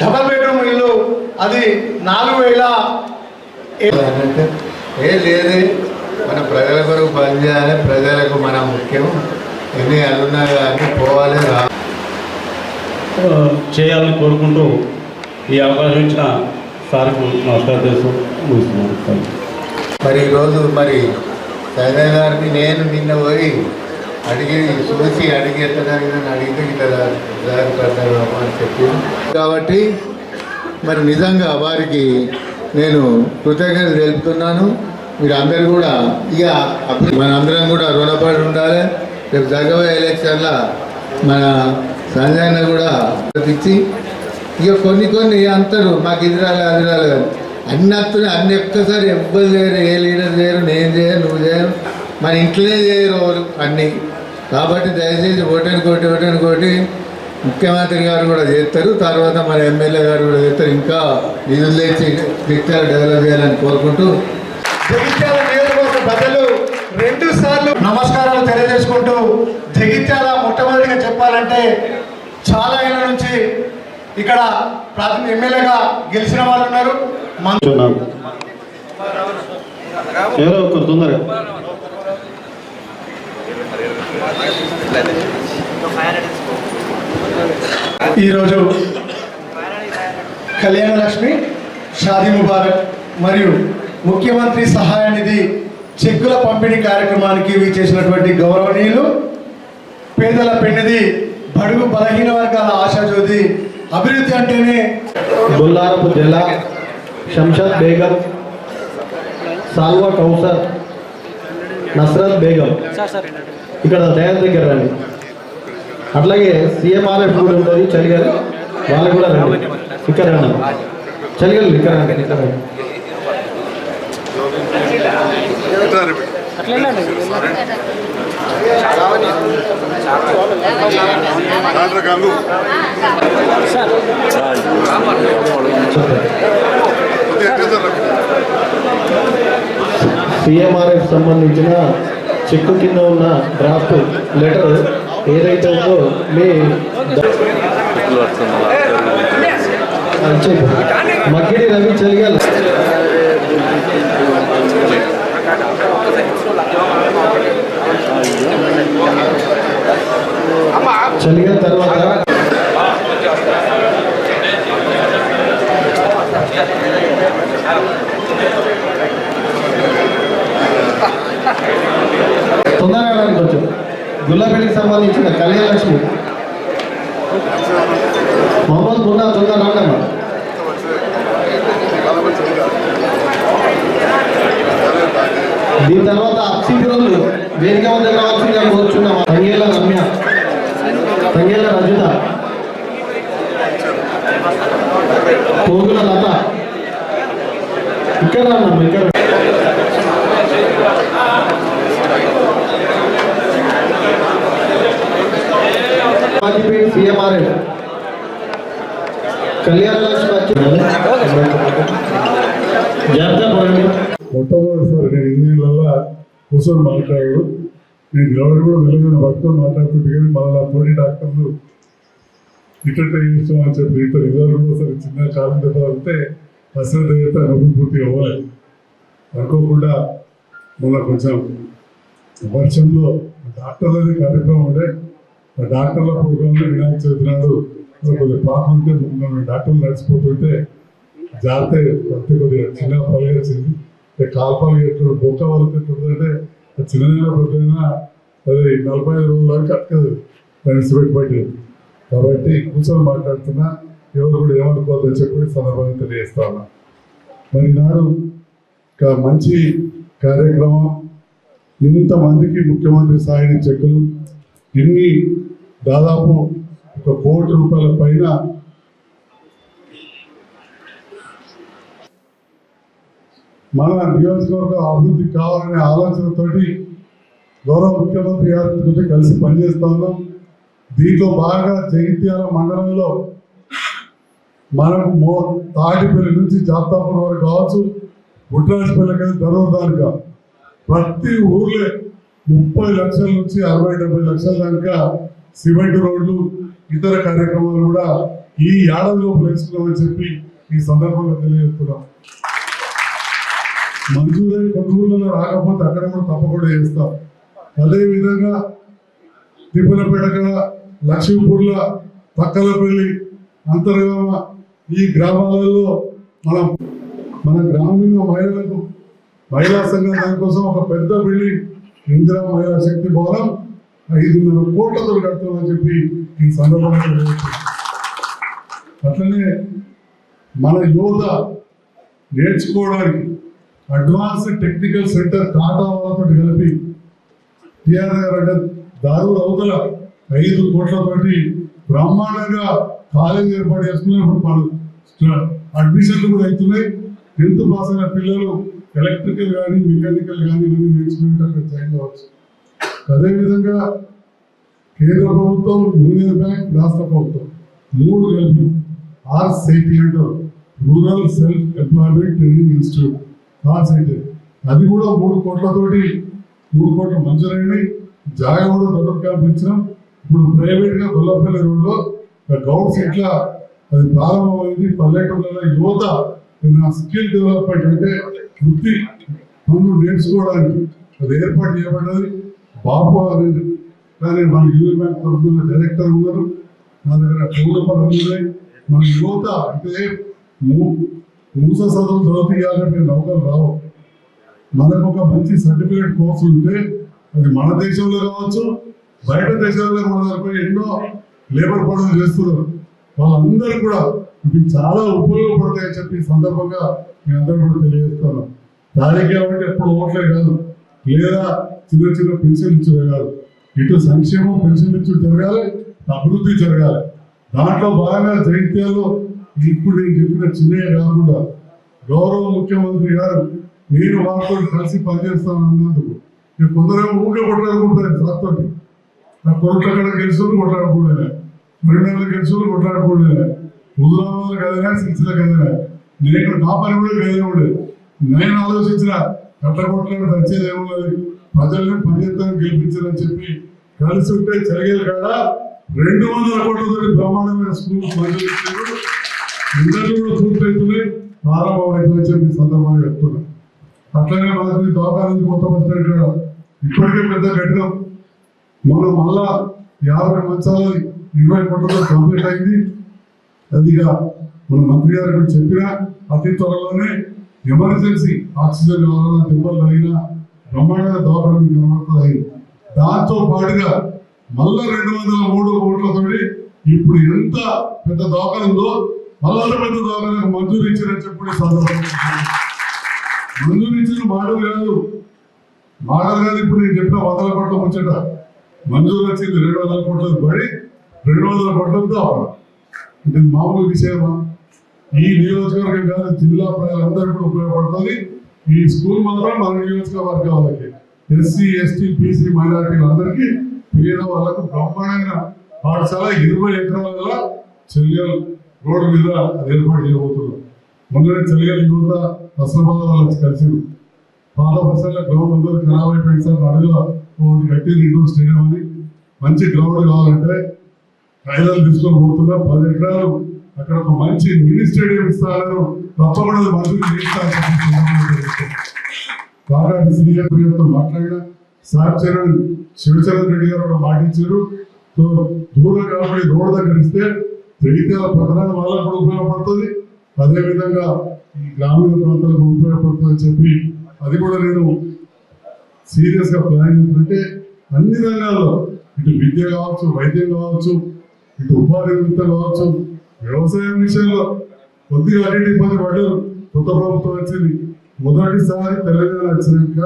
Double bedroom ఇల్లు అది నాలుగు వేల ఏ లేదు. మన ప్రజల కొరకు పనిచేయాలి ప్రజలకు మనం ముఖ్యం. ఎన్ని అల్లున్నా కానీ పోవాలి చేయాలని కోరుకుంటూ ఈ అవకాశం ఇచ్చిన సార్కు నమస్కారం చేస్తూ ముగిస్తున్నాను. మరి ఈరోజు మరి సైదా గారిని నేను నిన్న పోయి అడిగి చూసి అడిగి ఎట్లా జరిగిందని అడిగితే ఇట్లా జాగ్రత్త అని చెప్పి. కాబట్టి మరి నిజంగా వారికి నేను కృతజ్ఞతలు తెలుపుతున్నాను. మీరు అందరు కూడా ఇక మన మనందరం కూడా రుణపడి ఉండాలి. రేపు జరగబోయే ఎలక్షన్లో మన సంజయ్ కూడా ఇచ్చి ఇక కొన్ని కొన్ని అంటారు మాకు ఇది రాలే అది రాలే అన్ని వస్తున్నాయి అన్ని ఒక్కసారి ఎవ్వరు చేయరు ఏ లీడర్ చేయరు నేను చేయను నువ్వు చేయరు మన ఇంట్లోనే చేయరు వాళ్ళు అన్నీ. కాబట్టి దయచేసి ఓటని కోటి ఓటని కోటి ముఖ్యమంత్రి గారు కూడా చేస్తారు. తర్వాత మన ఎమ్మెల్యే గారు కూడా చేస్తారు. ఇంకా నిధులు తెచ్చి పిక్చర్ డెవలప్ చేయాలని కోరుకుంటూ జగిత్యాల నియోజకవర్గ ప్రజలు రెండు సార్లు నమస్కారాలు తెలియజేసుకుంటూ జగిత్యాల మొట్టమొదటిగా చెప్పాలంటే చాలా ఏళ్ళ నుంచి ఇక్కడ ప్రాథమిక ఎమ్మెల్యేగా గెలిచిన వాళ్ళు ఉన్నారు. ఎవరో ఒకరు తొందరగా. ఈరోజు కళ్యాణ లక్ష్మి షాదీ ముబారక్ మరియు ముఖ్యమంత్రి సహాయ నిధి చెక్కుల పంపిణీ కార్యక్రమానికి చేసినటువంటి గౌరవనీయులు పేదల పెన్నిది బడుగు బలహీన వర్గాల ఆశాజ్యోతి అభివృద్ధి అంటేనే బొల్లారపు జల శంషద్ బేగం సాల్వా కౌసర్ నస్రత్ బేగం. ఇక్కడ తయారు దగ్గర రండి. అట్లాగే సీఎంఆర్ఎఫ్ కూడా ఉంటుంది చలిగల్. వాళ్ళు కూడా రండి. ఇక్కడ రండి. చలిగల్ ఇక్కడ రండి ఇక్కడ రండి. సిఎంఆర్ఎఫ్ సంబంధించిన చెక్కు కింద ఉన్న డ్రాఫ్ట్ లెటర్ ఏదైతే ఉందో మీ మగ్గిడి రవి చలిగల్. చలిగల్ తర్వాత తొందరగా రండి కొంచెం గుల్లపల్లికి సంబంధించిన కళ్యాణలక్ష్మి. లక్ష్మి మొహమ్మద్ మున్నా తొందర రండమ్మా దీని తర్వాత అప్సీటి రోజులు వేదిక వద్ద కావాల్సిందిగా కోరుచున్నాం తంగేళ్ళ రమ్య తంగేళ్ళ రజిత పోగుల లత. ఇక్కడ అన్నమ్మ ఇక్కడ. సీఎంఆర్ఎఫ్. కళ్యాణ మొట్టమొదటిసారి నేను ఇంజనీర్లలో కూర్చొని మాట్లాడాడు. నేను ఎవరు కూడా వెలుగుని మాట్లాడుతుంటే కానీ మళ్ళీ తోటి డాక్టర్లు ఇట్ట చేస్తాం అని చెప్పి ఇద్దరు ఇద్దరు కూడా సరే చిన్న కాలం దెబ్బ తగిలితే అశ్రద్ధ చేస్తే నొప్పి పూర్తిగా అవ్వలేదు. అనుకోకుండా మొన్న కొంచెం వర్షంలో డాక్టర్లది కార్యక్రమం ఉండే. డాక్టర్ల ప్రోగ్రాంలో వినాయక చవితి నాడు కొద్దిగా పాప ఉంటే డాక్టర్లు నడిచిపోతుంటే జాగ్రత్త కొద్ది కొద్దిగా చిన్న పలిగేసింది వచ్చింది పలిగేట్టు ఎట్లా బొక్క వాళ్ళకి ఎట్లుందంటే చిన్నదైనా పెద్దదైనా అది నలభై ఐదు రోజుల వరకు అక్కదు ఫ్రెండ్స్ పెట్టుబడి కాబట్టి కూర్చొని మాట్లాడుతున్నా ఎవరు కూడా ఏమనుకోవద్దని చెప్పి సందర్భంగా తెలియజేస్తా ఉన్నా. మరి నాడు మంచి కార్యక్రమం ఇంతమందికి ముఖ్యమంత్రి సాయని చెక్కులు ఎన్ని దాదాపు ఒక కోటి రూపాయల పైన మన నియోజకవర్గ అభివృద్ధి కావాలనే ఆలోచనతోటి గౌరవ ముఖ్యమంత్రి గారితో కలిసి పనిచేస్తా ఉన్నాం. దీంట్లో బాగా జగిత్యాల మండలంలో మనకు మో తాటిపల్లి నుంచి జాతాపురం వరకు కావచ్చు గుట్రాజపల్లి కానీ ధర్మదానిక ప్రతి ఊర్లే ముప్పై లక్షల నుంచి అరవై డెబ్బై లక్షల దాకా సిమెంట్ రోడ్లు ఇతర కార్యక్రమాలు కూడా ఈ ఏడాది లోపల వేసుకున్నామని చెప్పి ఈ సందర్భంగా తెలియజేస్తున్నాం. మంజూరై కొన్ని రాకపోతే అక్కడ కూడా తప్పకుండా చేస్తాం. అదేవిధంగా తిప్పలపేట లక్ష్మీపూర్ల పక్కలపల్లి అంతర్గామ ఈ గ్రామాలలో మనం మన గ్రామీణ మహిళలకు మహిళా సంఘం దానికోసం ఒక పెద్ద బిల్డింగ్ ఇందిరా మహిళా శక్తి భవనం ఐదున్నర కోట్లతో కడుతుందని చెప్పి ఈ సందర్భంగా అట్లనే మన యువత నేర్చుకోవడానికి అడ్వాన్స్ టెక్నికల్ సెంటర్ టాటా వాళ్ళతో కలిపి టిఆర్ఆర్ అంటే దారుల అవతల ఐదు కోట్లతోటి బ్రహ్మాండంగా కాలేజ్ ఏర్పాటు చేసుకున్నారు ఇప్పుడు మన అడ్మిషన్లు కూడా అవుతున్నాయి. టెన్త్ పాస్ అయిన పిల్లలు ఎలక్ట్రికల్ కానీ మెకానికల్ కానీ ఇవన్నీ నేర్చుకుంటారు జాయిన్ అవ్వచ్చు. అదేవిధంగా కేంద్ర ప్రభుత్వం యూనియన్ బ్యాంక్ రాష్ట్ర ప్రభుత్వం మూడు కలిపి ఆర్సైటీ అంటారు. Rural self employment training institute RSETI. అది కూడా మూడు కోట్లతోటి మూడు కోట్ల మంజూరైనాయి జాగా కూడా డెవలప్ క్యాంప్ ఇచ్చినాం. ఇప్పుడు ప్రైవేట్గా గొల్లపల్లి రోడ్లో గౌడ్స్ ఇట్లా అది ప్రారంభమైంది. పల్లెటూళ్ళలో యువత నా స్కిల్ డెవలప్మెంట్ అంటే వృత్తి పనులు నేర్చుకోవడానికి అది ఏర్పాటు చేయబడ్డది. బాబు అనేది కానీ మన యూనియన్ బ్యాంక్ తరఫున డైరెక్టర్ ఉన్నారు. నా దగ్గర ఫోన్ నెంబర్ ఉన్నాయి. మన యువత అంటే మూ- మూస చదువు ఇవ్వాలంటే నౌకలు రావు. మనకు ఒక మంచి సర్టిఫికేట్ కోర్సు ఉంటే అది మన దేశంలో కావచ్చు బయట దేశాల్లో మన ఎన్నో లేబర్ పనులు చేస్తున్నారు. వాళ్ళందరూ కూడా ఇవి చాలా ఉపయోగపడతాయని చెప్పి సందర్భంగా మీ అందరూ కూడా తెలియజేస్తున్నాం రాజకీయం అంటే ఎప్పుడు ఓట్లే కాదు. లేదా చిన్న చిన్న పెన్షన్ ఇచ్చేవే కాదు. ఇటు సంక్షేమం పెన్షన్ ఇచ్చి జరగాలి అభివృద్ధి జరగాలి. దాంట్లో భాగంగా జైత్యాల్లో ఇప్పుడు నేను చెప్పిన చిన్నయ్య కాకుండా గౌరవ ముఖ్యమంత్రి గారు నేను వాళ్ళతో కలిసి పనిచేస్తాను అన్నందుకు. నేను కొందరేమో ఊకే కొట్లాడుకుంటాను సార్తోటి. నా కొడుకు అక్కడ గెలుచుకుని కొట్లాడుకోలేదా మరినెల గెలుచుకుని కొట్లాడుకోలేదా హుజరాబాద్ కదనా సిరిసిల కదనా. నేను నా పని కూడా వేరే ఉండేది నేను ఆలోచించిన కట్ట కొట్లాడు వచ్చేది ఏమున్నది ప్రజల్ని పనిచేస్తాను గెలిపించాలని చెప్పి కలిసి ఉంటే చలిగేది కాడ రెండు వందల కోట్లతో బ్రహ్మాండమైన స్కూల్ మంజూరు ఇచ్చారు ఇందరూ కూడా పూర్తవుతున్నాయి ప్రారంభమవుతుందని చెప్పి సందర్భంగా చెప్తున్నా. అట్లనే మనకి దోకానికి కొత్త బస్ స్టాండ్ ఇప్పటికే పెద్ద కట్టినాం మనం మళ్ళా యాభై మంచాలు ఇరవై కోట్లతో కంప్లీట్ అయింది. అదిగా మన మంత్రి గారు కూడా చెప్పిన అతి త్వరలోనే ఎమర్జెన్సీ ఆక్సిజన్ కావాలన్నా దెబ్బలు అయినా బ్రహ్మాండంగా దోకడం కనబడుతుంది దాంతో పాటుగా మళ్ళా రెండు వందల మూడు కోట్లతోటి ఇప్పుడు ఎంత పెద్ద దోకన ఉందో మళ్ళా పెద్ద దోకనకు మంజూరు ఇచ్చారని చెప్పి సందర్భంగా మంజూరు ఇచ్చిన మాటలు కాదు. మాటలు కాదు ఇప్పుడు నేను చెప్పిన వందల కోట్ల ముచ్చట. మంజూరు వచ్చింది రెండు వందల కోట్లకు పడి రెండు వందల కోట్లకు అవ్వాలి ఇది మామూలు విషయమా? ఈ నియోజకవర్గం కాదు జిల్లా ప్రజలందరూ కూడా ఉపయోగపడుతుంది. ఈ స్కూల్ మాత్రం మన నియోజకవర్గ వాళ్ళకి ఎస్సీ ఎస్టీ బీసీ మైనారిటీలందరికీ పేద వాళ్ళకు బ్రహ్మాండమైన పాఠశాల ఇరవై ఎకరాల చెల్లెలు రోడ్డు మీద అది ఏర్పాటు చేయబోతున్నారు మొన్ననే చెల్లెలు యువత అసలు వాళ్ళకి కలిసి పాత బస్సుల గ్రౌండ్ అందరూ ఖరాబ్ అయిపోయింది సార్. అడుగులో ఒకటి కట్టి ఇండోర్ స్టేడియం అని మంచి గ్రౌండ్ కావాలంటే కాగితాలు తీసుకొని పోతున్నా. పది ఎకరాలు అక్కడ ఒక మంచి మినీ స్టేడియం ఇస్తాను తప్పకుండా అది మంజూరు బాగా సీనియర్ ప్రియంతో మాట్లాడిన సార్ చరణ్ శివచరణ్ రెడ్డి గారు కూడా మాటించారు సో దూరం కాబట్టి రోడ్ దగ్గర ఇస్తే జగిత్యాల పట్టణాల వాళ్ళకు కూడా ఉపయోగపడుతుంది. అదేవిధంగా ఈ గ్రామీణ ప్రాంతాలకు ఉపయోగపడుతుందని అని చెప్పి అది కూడా నేను సీరియస్గా ప్లాన్ చేస్తుంటే అన్ని రంగాల్లో ఇటు విద్య కావచ్చు వైద్యం కావచ్చు ఇటు ఉపాధి నిమిత్తం కావచ్చు వ్యవసాయం విషయంలో కొద్దిగా అన్నిటి ఇబ్బంది పడ్డారు. కొత్త ప్రభుత్వం వచ్చింది. మొదటిసారి తెలంగాణ వచ్చినాక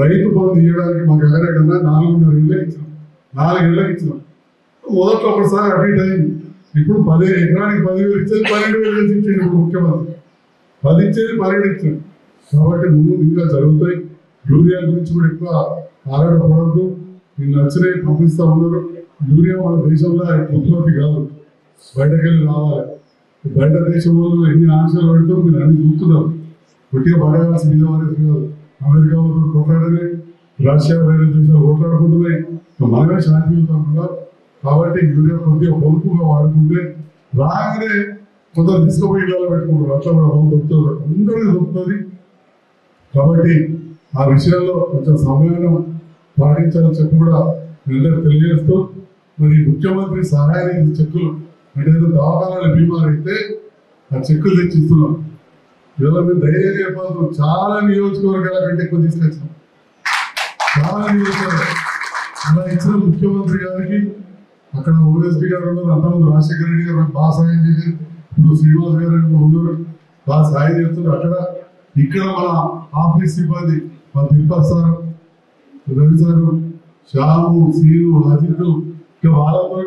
రైతు బంధు ఇవ్వడానికి మాకు ఎగరే కన్నా నాలుగున్నర ఏళ్ళకి ఇచ్చినాం. నాలుగేళ్ళకి ఇచ్చినాం. మొదట్లో ఒకసారి అటు ఇటు అయింది. ఇప్పుడు పదిహేను ఎకరానికి పదివేలు ఇచ్చేది పన్నెండు వేలు చేసి ఇచ్చింది ఇప్పుడు ముఖ్యమంత్రి. పది ఇచ్చేది పన్నెండు ఇచ్చింది కాబట్టి ముందు ఇంకా జరుగుతాయి. యూరియా గురించి కూడా ఎక్కువ ఆరాటపడద్దు. నేను నచ్చినవి పంపిస్తా ఉన్నారు. యూరియా మన దేశంలో ఉత్పత్తి కాదు బయటకెళ్ళి రావాలి. బయట దేశంలో ఎన్ని ఆంక్షలు పెడుతూ మీరు అన్ని చూస్తున్నారు. కొట్టిగా పడగాల్సి మీద వారేసి అమెరికా వాళ్ళు కొట్లాడలే రష్యా వేరే దేశాలు కొట్లాడుకుంటున్నాయి. మనమే శాంతియుతం శాంతియుతంగా కాబట్టి యూరియా కొద్దిగా పొదుపుగా వాడుకుంటే రాగానే కొందరు తీసుకుపోయి ఇళ్ళలో పెట్టుకుంటారు. అట్లా కూడా మనం దొరుకుతుంది. అందరికీ దొరుకుతుంది. కాబట్టి ఆ విషయంలో కొంచెం సమయం పాటించాలని చెప్పి కూడా అందరూ తెలియజేస్తూ మరి ముఖ్యమంత్రి సహాయ చెక్కులు అంటే ఏదో దవాఖానాల బీమార్ అయితే ఆ చెక్కులు తెచ్చి ఇస్తున్నాం. ఇవాళ మేము ధైర్యంగా చెప్పాల్సిన చాలా నియోజకవర్గాల కంటే ఎక్కువ తీసుకొచ్చాం చాలా నియోజకవర్గాలు. అలా ఇచ్చిన ముఖ్యమంత్రి గారికి అక్కడ ఓఎస్పీ గారు ఉన్నారు అంతమంది రాజశేఖర రెడ్డి గారు బాగా సాయం చేసి ఇప్పుడు శ్రీనివాస్ గారు ఉన్నారు బాగా సాయం చేస్తున్నారు. అక్కడ ఇక్కడ మన ఆఫీస్ సిబ్బంది మన తిరుపతి సార్ రవి సారు శ్యాము సీను అజిత్ ఇంకా వాళ్ళతో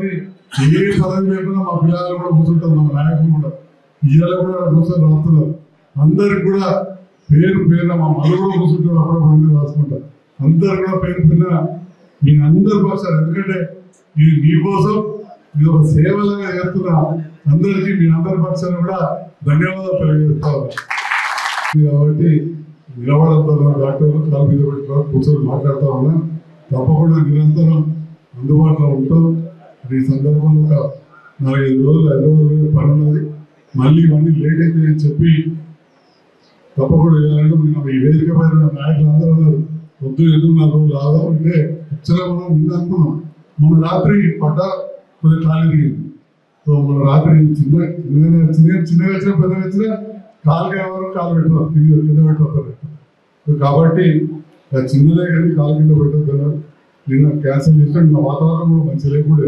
ఏ పదవి లేకుండా మా పిల్లలు కూడా కూర్చుంటారు మా నాయకులు కూడా. ఇవాళ కూడా కూర్చొని రాస్తున్నారు అందరికి కూడా పేరు పేరున మా మళ్ళీ కూడా కూర్చుంటారు అప్పుడప్పుడు అందరూ రాసుకుంటారు. అందరు కూడా పేరు పేరున మీ అందరు భాషలు ఎందుకంటే ఇది మీకోసం ఇది ఒక సేవలాగా చేస్తున్నా అందరికీ మీ అందరి పక్షాన్ని కూడా ధన్యవాదాలు తెలియజేస్తాను కాబట్టి నిలబడతాను డాక్టర్ కాలు మీద పెట్టుకొని కూర్చొని మాట్లాడుతూ ఉన్నా తప్పకుండా నిరంతరం అందుబాటులో ఉంటాం. ఈ సందర్భంలో ఒక నాలుగైదు రోజులు హైదరాబాద్ రోజులు పని ఉన్నది మళ్ళీ ఇవన్నీ లేట్ అయితే అని చెప్పి తప్పకుండా వెళ్ళాలంటే నిన్న ఈ వేదిక పైన నాయకులు అందరూ అన్నారు వద్దు ఎదురున్నారు నాలుగు రోజులు ఆదాం అంటే యాక్చువల్గా మనం నిన్న అనుకున్నాం. మన రాత్రి పడ్డ కొద్దిగా ఖాళీ దిగింది సో మన రాత్రి చిన్న చిన్నగా చిన్నగా చిన్నగా వచ్చినా పెద్దగా వచ్చినా కాలుకి ఎవరు కాలు పెట్టారు తిరిగి కింద పెట్టారు కాబట్టి చిన్నదే కానీ కాలు కింద పెట్టొద్దన్నారు నిన్న క్యాన్సిల్ చేసిన నిన్న వాతావరణం కూడా మంచి లేకుండా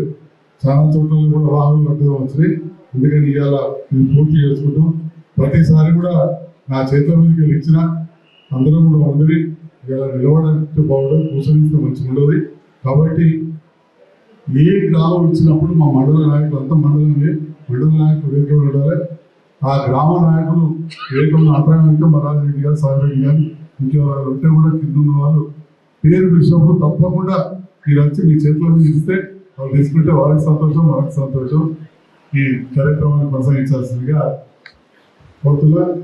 చాలా చోట్ల కూడా వాహనాలు పెద్దగా వచ్చినాయి ఎందుకని ఇవాళ మేము పూర్తి చేసుకుంటాం. ప్రతిసారి కూడా నా చేతుల మీదకి ఇచ్చిన అందరూ కూడా ఉండదు ఇవాళ నిలబడంటే బాగుండదు కూర్చొని మంచిగా ఉండదు. కాబట్టి ఏ గ్రామం ఇచ్చినప్పుడు మా మండల నాయకులు అంతా మండలమే మండల నాయకులు వేదిక ఉండాలి. ఆ గ్రామ నాయకులు వేదికలో అంతరంగా మా రెడ్డి గారు సాయిరెడ్డి గారు ఇంకెవరు ఉంటే కూడా కింద ఉన్న వాళ్ళు పేరు పిలిచినప్పుడు తప్పకుండా మీరు వచ్చి మీ చేతిలో మీద ఇస్తే వాళ్ళు తీసుకుంటే వాళ్ళకి సంతోషం మనకు సంతోషం. ఈ కార్యక్రమాన్ని కొనసాగించాల్సిందిగా కోరుతున్నా.